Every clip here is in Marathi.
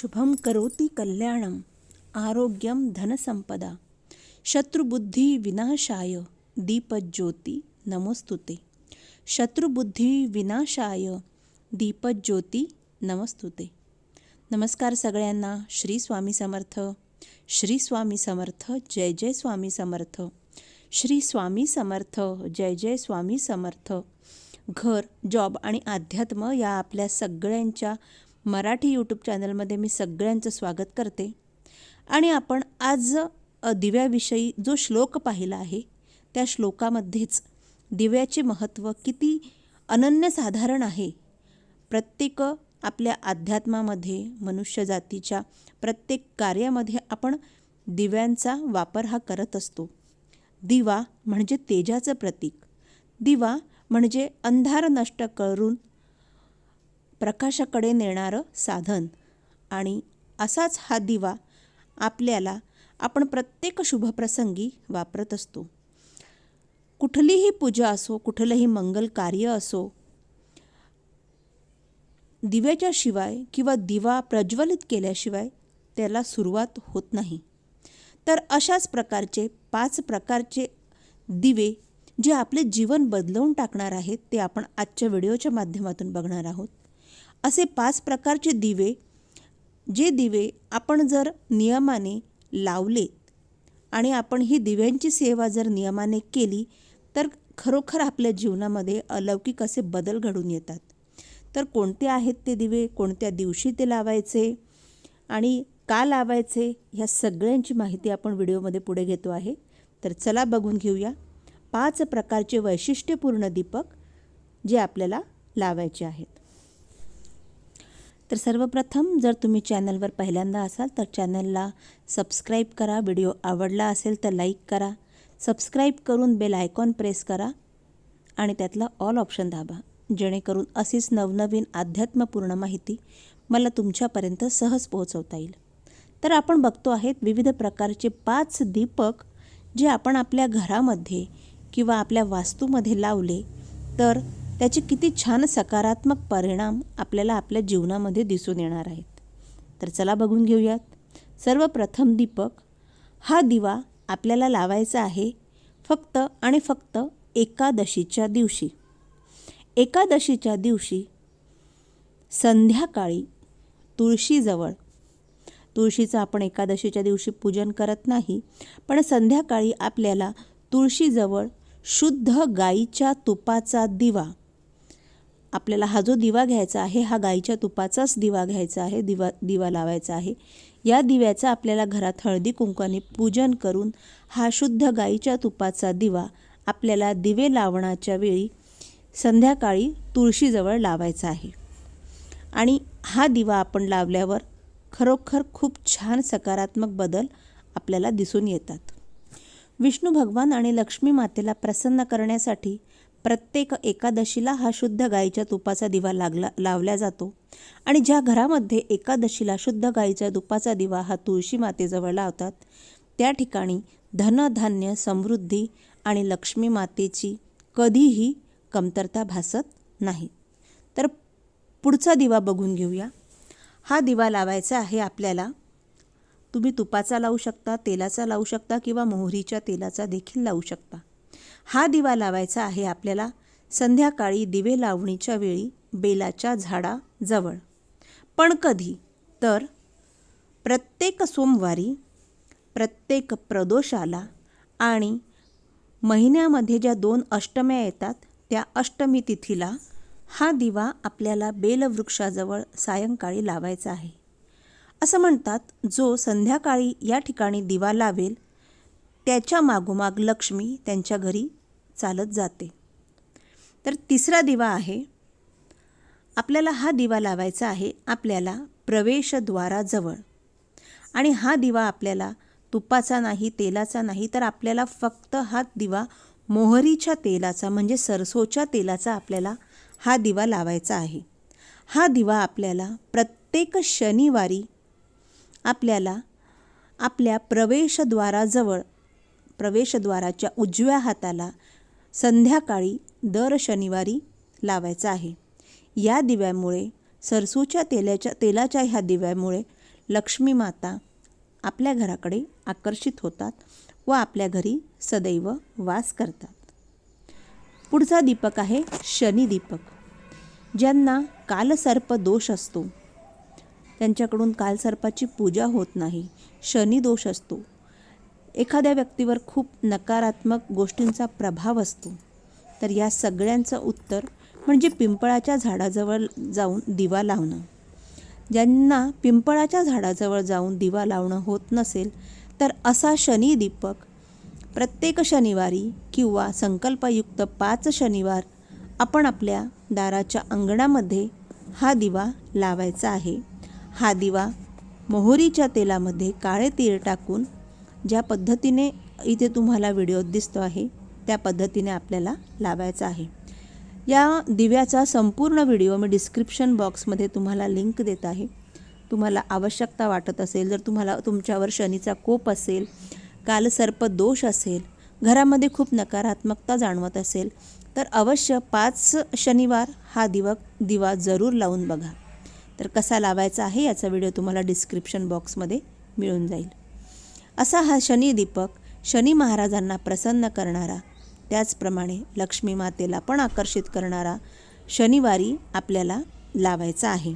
शुभं करोति कल्याणम् आरोग्यं धनसंपदा शत्रुबुद्धिविनाशाय दीपज्योती नमोस्तुते। शत्रुबुद्धिविनाशाय दीपज्योती नमस्तुते। नमस्कार सगळ्यांना श्री स्वामी समर्थ। श्री स्वामी समर्थ जय जय स्वामी समर्थ। श्री स्वामी समर्थ जय जय स्वामी समर्थ। घर जॉब आणि अध्यात्म या आपल्या सगळ्यांच्या मराठी यूट्यूब चॅनलमध्ये मी सगळ्यांचं स्वागत करते. आणि आपण आज दिव्याविषयी जो श्लोक पाहिला आहे त्या श्लोकामध्येच दिव्याचे महत्त्व किती अनन्यसाधारण आहे. प्रत्येक आपल्या अध्यात्मामध्ये मनुष्य जातीच्या प्रत्येक कार्यामध्ये आपण दिव्यांचा वापर हा करत असतो. दिवा म्हणजे तेजाचं प्रतीक. दिवा म्हणजे अंधार नष्ट करून प्रकाशाकडे नेणारं साधन. आणि असाच हा दिवा आपल्याला आपण प्रत्येक शुभप्रसंगी वापरत असतो. कुठलीही पूजा असो कुठलंही मंगल कार्य असो दिव्याच्या शिवाय किंवा दिवा प्रज्वलित केल्याशिवाय त्याला सुरुवात होत नाही. तर अशाच प्रकारचे पाच प्रकारचे दिवे जे आपले जीवन बदलवून टाकणार आहेत ते आपण आजच्या व्हिडिओच्या माध्यमातून बघणार आहोत. असे पाच प्रकारचे दिवे जे दिवे आपण जर नियमाने लावलेत आणि आपण ही दिव्यांची सेवा जर नियमाने केली तर खरोखर आपल्या जीवनामध्ये अलौकिक असे बदल घडून येतात. तर कोणते आहेत ते दिवे? कोणत्या दिवशी ते लावायचे? आणि का लावायचे? ह्या सगळ्यांची माहिती आपण व्हिडिओमध्ये पुढे घेतो आहे. तर चला बघून घेऊया. पाच प्रकारचे वैशिष्ट्यपूर्ण दीपक जे आपल्याला लावायचे आहेत. तर सर्वप्रथम जर तुम्ही चॅनलवर पहिल्यांदा असाल तर चॅनलला सबस्क्राईब करा. व्हिडिओ आवडला असेल तर लाईक करा. सबस्क्राईब करून बेल आयकॉन प्रेस करा आणि त्यातला ऑल ऑप्शन दाबा. जेणेकरून अशीच नवनवीन अध्यात्मपूर्ण माहिती मला तुमच्यापर्यंत सहज पोहोचवता येईल. तर आपण बघतो आहेत विविध प्रकारचे पाच दीपक जे आपण आपल्या घरामध्ये किंवा आपल्या वास्तूमध्ये लावले तर त्याचे किती छान सकारात्मक परिणाम आपल्याला आपल्या जीवनामध्ये दिसून येणार आहेत. तर चला बघून घेऊयात. सर्वप्रथम दीपक हा दिवा आपल्याला लावायचा आहे फक्त आणि फक्त एकादशीच्या दिवशी. एकादशीच्या दिवशी संध्याकाळी तुळशीजवळ तुळशीचं आपण एकादशीच्या दिवशी पूजन करत नाही पण संध्याकाळी आपल्याला तुळशीजवळ शुद्ध गाईच्या तुपाचा दिवा आपल्याला हा जो दिवा घ्यायचा आहे हा गाईच्या तुपाचाच दिवा घ्यायचा आहे दिवा दिवा लावायचा आहे. या दिव्याचं आपल्याला घरात हळदी कुंकाने पूजन करून हा शुद्ध गाईच्या तुपाचा दिवा आपल्याला दिवे लावण्याच्या वेळी संध्याकाळी तुळशीजवळ लावायचा आहे. आणि हा दिवा आपण लावल्यावर खरोखर खूप छान सकारात्मक बदल आपल्याला दिसून येतात. विष्णू भगवान आणि लक्ष्मी मातेला प्रसन्न करण्यासाठी प्रत्येक एकादशीला हा शुद्ध गाईच्या तुपाचा दिवा लागला लावला जातो. आणि ज्या घरामध्ये एकादशीला शुद्ध गाईच्या तुपाचा दिवा हा तुळशी मातेजवळ लावतात त्या ठिकाणी धनधान्य समृद्धी आणि लक्ष्मी मातेची कधीही कमतरता भासत नाही. तर पुढचा दिवा बघून घेऊया. हा दिवा लावायचा आहे आपल्याला. तुम्ही तुपाचा लावू शकता तेलाचा लावू शकता किंवा मोहरीच्या तेलाचा देखील लावू शकता. हा दिवा लावायचा आहे आपल्याला संध्याकाळी दिवे लावणीच्या वेळी बेलाच्या झाडाजवळ. पण कधी? तर प्रत्येक सोमवारी प्रत्येक प्रदोषाला आणि महिन्यामध्ये ज्या दोन अष्टम्या येतात त्या अष्टमी तिथीला हा दिवा आपल्याला बेलवृक्षाजवळ सायंकाळी लावायचा आहे. असं म्हणतात जो संध्याकाळी या ठिकाणी दिवा लावेल त्याच्या मागोमाग लक्ष्मी त्यांच्या घरी चालत जाते. तर तिसरा दिवा आहे आपल्याला हा दिवा लावायचा आहे आपल्याला प्रवेशद्वाराजवळ. आणि हा दिवा आपल्याला तुपाचा नाही तेलाचा नाही तर आपल्याला फक्त हा दिवा मोहरीच्या तेलाचा म्हणजे सरसोच्या तेलाचा आपल्याला हा दिवा लावायचा आहे. हा दिवा आपल्याला प्रत्येक शनिवारी आपल्याला आपल्या प्रवेशद्वाराजवळ प्रवेशद्वाराच्या उजव्या हाताला संध्याकाळी दर शनिवारी लावायचा आहे. या दिव्यामुळे सरसूच्या तेलाच्या तेलाच्या ह्या दिव्यामुळे लक्ष्मी माता आपल्या घराकडे आकर्षित होतात व आपल्या घरी सदैव वास करतात. पुढचा दीपक आहे शनी दीपक. ज्यांना कालसर्प दोष असतो त्यांच्याकडून कालसर्पाची पूजा होत नाही शनी दोष असतो. एखाद्या व्यक्तीवर खूप नकारात्मक गोष्टींचा प्रभाव असतो तर या सगळ्यांचं उत्तर म्हणजे पिंपळाच्या झाडाजवळ जाऊन दिवा लावणं. ज्यांना पिंपळाच्या झाडाजवळ जाऊन दिवा लावणं होत नसेल तर असा शनी दीपक प्रत्येक शनिवारी किंवा संकल्पयुक्त पाच शनिवार आपण आपल्या दाराच्या अंगणामध्ये हा दिवा लावायचा आहे. हा दिवा मोहरीच्या तेलामध्ये काळे तीळ टाकून ज्या पद्धतीने इथे तुम्हाला व्हिडिओ दिसतो आहे त्या पद्धतीने आपल्याला लावायचा आहे. या दिव्याचा संपूर्ण व्हिडिओ मी डिस्क्रिप्शन बॉक्समध्ये तुम्हाला लिंक देत आहे. तुम्हाला आवश्यकता वाटत असेल जर तुम्हाला तुमच्यावर शनीचा कोप असेल कालसर्प दोष असेल घरामध्ये खूप नकारात्मकता जाणवत असेल तर अवश्य पाच शनिवार हा दिवा दिवा जरूर लावून बघा. तर कसा लावायचा आहे याचा व्हिडिओ तुम्हाला डिस्क्रिप्शन बॉक्समध्ये मिळून जाईल. असा हा शनिदीपक शनी महाराजांना प्रसन्न करणारा. त्याचप्रमाणे लक्ष्मी मातेला पण आकर्षित करणारा शनिवारी आपल्याला लावायचा आहे.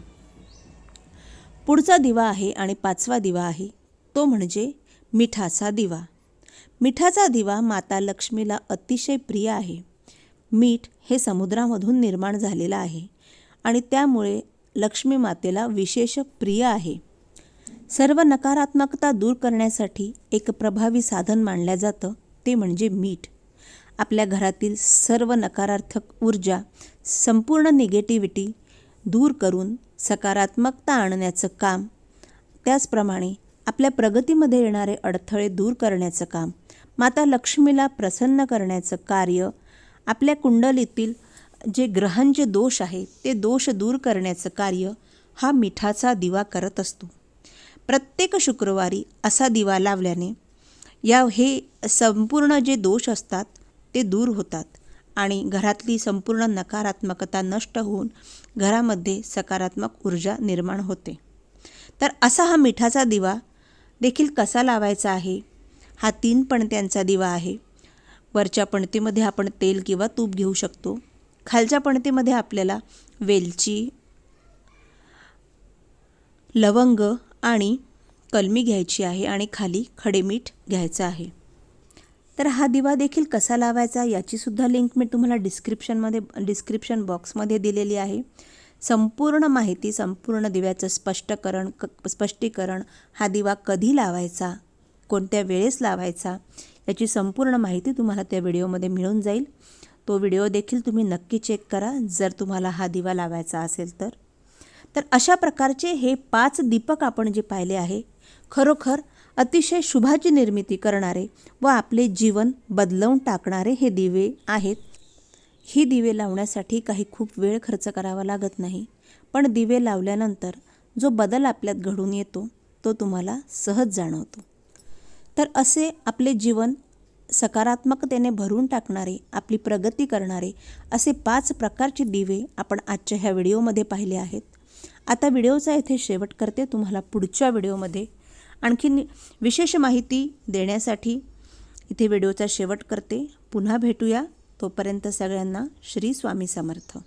पुढचा दिवा आहे आणि पाचवा दिवा आहे. तो म्हणजे मिठाचा दिवा. मिठाचा दिवा माता लक्ष्मीला अतिशय प्रिय आहे. मीठ हे समुद्रामधून निर्माण झालेलं आहे आणि त्यामुळे लक्ष्मी मातेला विशेष प्रिय आहे. सर्व नकारात्मकता दूर करण्यासाठी एक प्रभावी साधन मानलं जातं ते म्हणजे मीठ. आपल्या घरातील सर्व नकारार्थक ऊर्जा संपूर्ण निगेटिव्हिटी दूर करून सकारात्मकता आणण्याचं काम त्याचप्रमाणे आपल्या प्रगतीमध्ये येणारे अडथळे दूर करण्याचं काम माता लक्ष्मीला प्रसन्न करण्याचं कार्य आपल्या कुंडलीतील जे ग्रहांचे दोष आहे ते दोष दूर करण्याचं कार्य हा मिठाचा दिवा करत असतो. प्रत्येक शुक्रवारी असा दिवा लावल्याने या हे संपूर्ण जे दोष असतात ते दूर होतात आणि घरातली संपूर्ण नकारात्मकता नष्ट होऊन घरामध्ये सकारात्मक ऊर्जा निर्माण होते. तर असा हा मिठाचा दिवा देखील कसा लावायचा आहे? हा तीन पणत्यांचा दिवा आहे. वरच्या पणतीमध्ये आपण तेल किंवा तूप घेऊ शकतो. खालच्या पणतीमध्ये आपल्याला वेलची लवंग आणि कलमी घ्यायची आहे आणि खाली खडे मीठ घ्यायचं आहे. तर हा दिवा देखील कसा लावायचा याचीसुद्धा लिंक मी तुम्हाला डिस्क्रिप्शनमध्ये डिस्क्रिप्शन बॉक्समध्ये दिलेली आहे. संपूर्ण माहिती संपूर्ण दिव्याचं स्पष्टकरण क स्पष्टीकरण हा दिवा कधी लावायचा कोणत्या वेळेस लावायचा याची संपूर्ण माहिती तुम्हाला त्या व्हिडिओमध्ये मिळून जाईल. तो व्हिडिओ देखील तुम्ही नक्की चेक करा. जर तुम्हाला हा दिवा लावायचा असेल तर. तर अशा प्रकारचे हे पाच दीपक आपण जे पाहिले आहे खरोखर अतिशय शुभाची निर्मिती करणारे व आपले जीवन बदलवून टाकणारे हे दिवे आहेत. ही दिवे लावण्यासाठी काही खूप वेळ खर्च करावा लागत नाही पण दिवे लावल्यानंतर जो बदल आपल्यात घडून येतो तो तुम्हाला सहज जाणवतो. तर असे आपले जीवन सकारात्मकतेने भरून टाकणारे आपली प्रगती करणारे असे पाच प्रकारचे दिवे आपण आजच्या ह्या व्हिडिओमध्ये पाहिले आहेत. आता व्हिडिओचा इथे शेवट करते तुम्हाला पुढच्या व्हिडिओमध्ये. आणखीन विशेष माहिती देण्यासाठी इथे व्हिडिओचा शेवट करते. पुन्हा भेटूया. तोपर्यंत सगळ्यांना श्री स्वामी समर्थ.